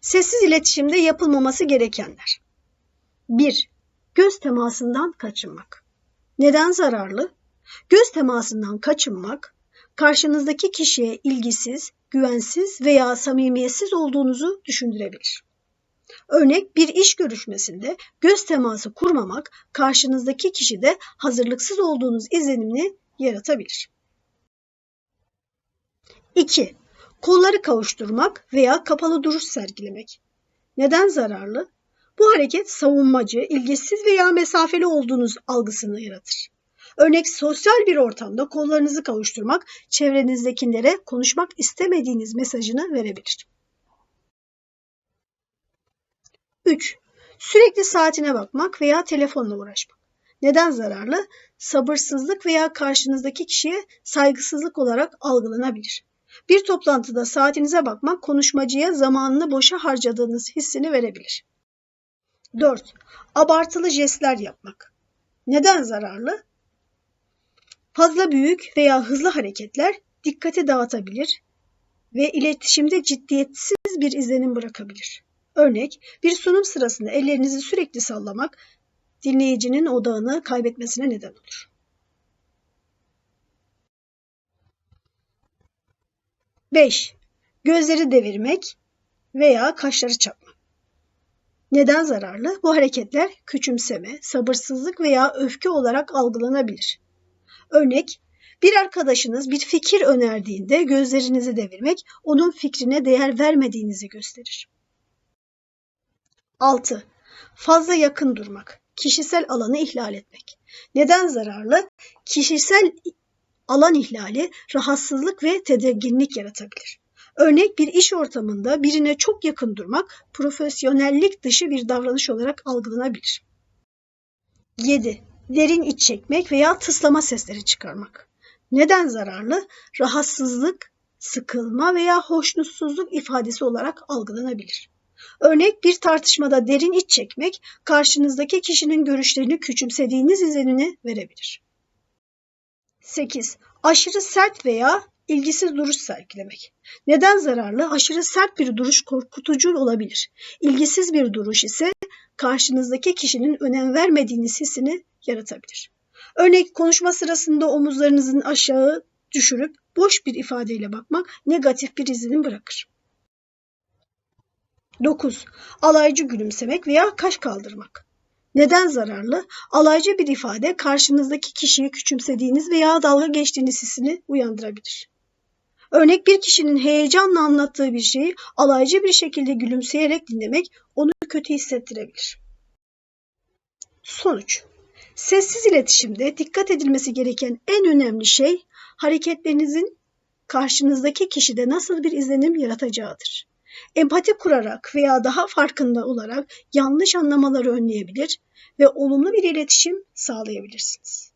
Sessiz iletişimde yapılmaması gerekenler. 1. Göz temasından kaçınmak. Neden zararlı? Göz temasından kaçınmak, karşınızdaki kişiye ilgisiz, güvensiz veya samimiyetsiz olduğunuzu düşündürebilir. Örnek bir iş görüşmesinde göz teması kurmamak karşınızdaki kişide hazırlıksız olduğunuz izlenimini yaratabilir. 2. Kolları kavuşturmak veya kapalı duruş sergilemek. Neden zararlı? Bu hareket savunmacı, ilgisiz veya mesafeli olduğunuz algısını yaratır. Örnek sosyal bir ortamda kollarınızı kavuşturmak çevrenizdekilere konuşmak istemediğiniz mesajını verebilir. 3. Sürekli saatine bakmak veya telefonla uğraşmak. Neden zararlı? Sabırsızlık veya karşınızdaki kişiye saygısızlık olarak algılanabilir. Bir toplantıda saatinize bakmak konuşmacıya zamanını boşa harcadığınız hissini verebilir. 4. Abartılı jestler yapmak. Neden zararlı? Fazla büyük veya hızlı hareketler dikkati dağıtabilir ve iletişimde ciddiyetsiz bir izlenim bırakabilir. Örnek, bir sunum sırasında ellerinizi sürekli sallamak dinleyicinin odağını kaybetmesine neden olur. 5. Gözleri devirmek veya kaşları çatmak. Neden zararlı? Bu hareketler küçümseme, sabırsızlık veya öfke olarak algılanabilir. Örnek, bir arkadaşınız bir fikir önerdiğinde gözlerinizi devirmek onun fikrine değer vermediğinizi gösterir. 6. Fazla yakın durmak. Kişisel alanı ihlal etmek. Neden zararlı? Kişisel alan ihlali rahatsızlık ve tedirginlik yaratabilir. Örnek bir iş ortamında birine çok yakın durmak profesyonellik dışı bir davranış olarak algılanabilir. 7. Derin iç çekmek veya tıslama sesleri çıkarmak. Neden zararlı? Rahatsızlık, sıkılma veya hoşnutsuzluk ifadesi olarak algılanabilir. Örnek bir tartışmada derin iç çekmek karşınızdaki kişinin görüşlerini küçümsediğiniz izlenimini verebilir. 8. Aşırı sert veya ilgisiz duruş sergilemek. Neden zararlı? Aşırı sert bir duruş korkutucu olabilir. İlgisiz bir duruş ise karşınızdaki kişinin önem vermediğiniz hissini yaratabilir. Örnek konuşma sırasında omuzlarınızın aşağı düşürüp boş bir ifadeyle bakmak negatif bir izlenim bırakır. 9. Alaycı gülümsemek veya kaş kaldırmak. Neden zararlı? Alaycı bir ifade karşınızdaki kişiyi küçümsediğiniz veya dalga geçtiğiniz hissini uyandırabilir. Örnek bir kişinin heyecanla anlattığı bir şeyi alaycı bir şekilde gülümseyerek dinlemek onu kötü hissettirebilir. Sonuç Sessiz iletişimde dikkat edilmesi gereken en önemli şey hareketlerinizin karşınızdaki kişide nasıl bir izlenim yaratacağıdır. Empati kurarak veya daha farkında olarak yanlış anlamaları önleyebilir ve olumlu bir iletişim sağlayabilirsiniz.